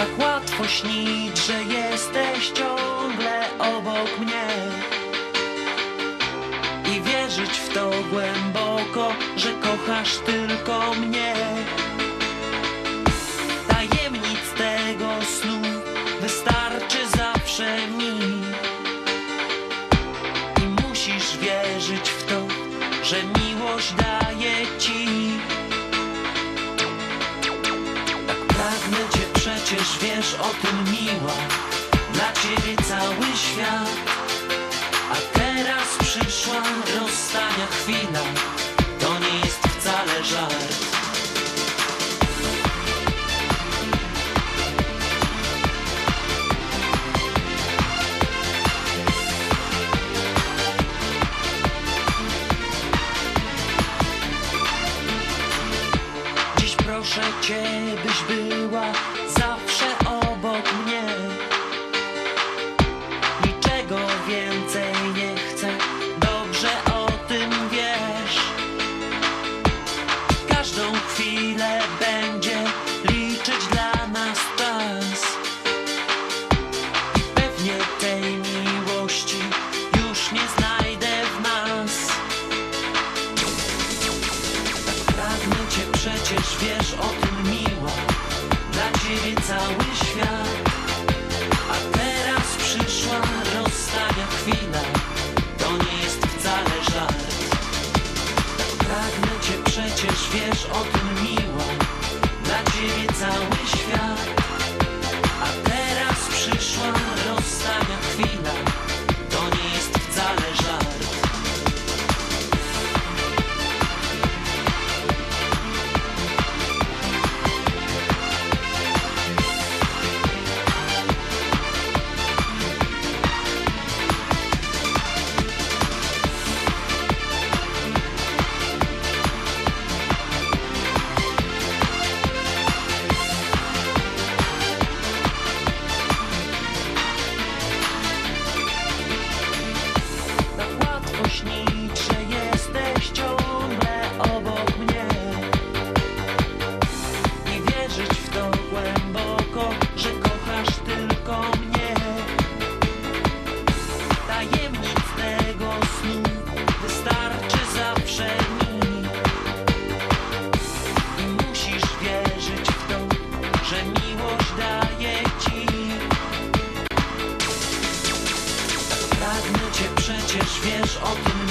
Tak łatwo śnić, że jesteś ciągle obok mnie. I wierzyć w to głęboko, że kochasz tylko mnie. Tajemnic tego snu wystarczy zawsze mi. I musisz wierzyć w to, że miłość daje przecież wiesz o tym miła Dla ciebie cały świat. A teraz przyszła rozstania chwila. To nie jest wcale żart. Proszę cię, byś była zawsze Cię przecież, wiesz o tym miła Dla ciebie cały świat. A teraz przyszła rozstania chwila. To nie jest wcale żart. Pragnę cię przecież, wiesz o tym miła Dla ciebie cały wiesz o tym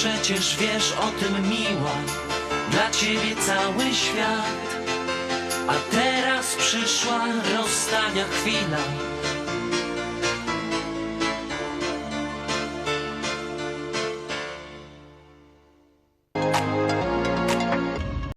przecież, wiesz o tym miła Dla ciebie cały świat. A teraz przyszła rozstania chwila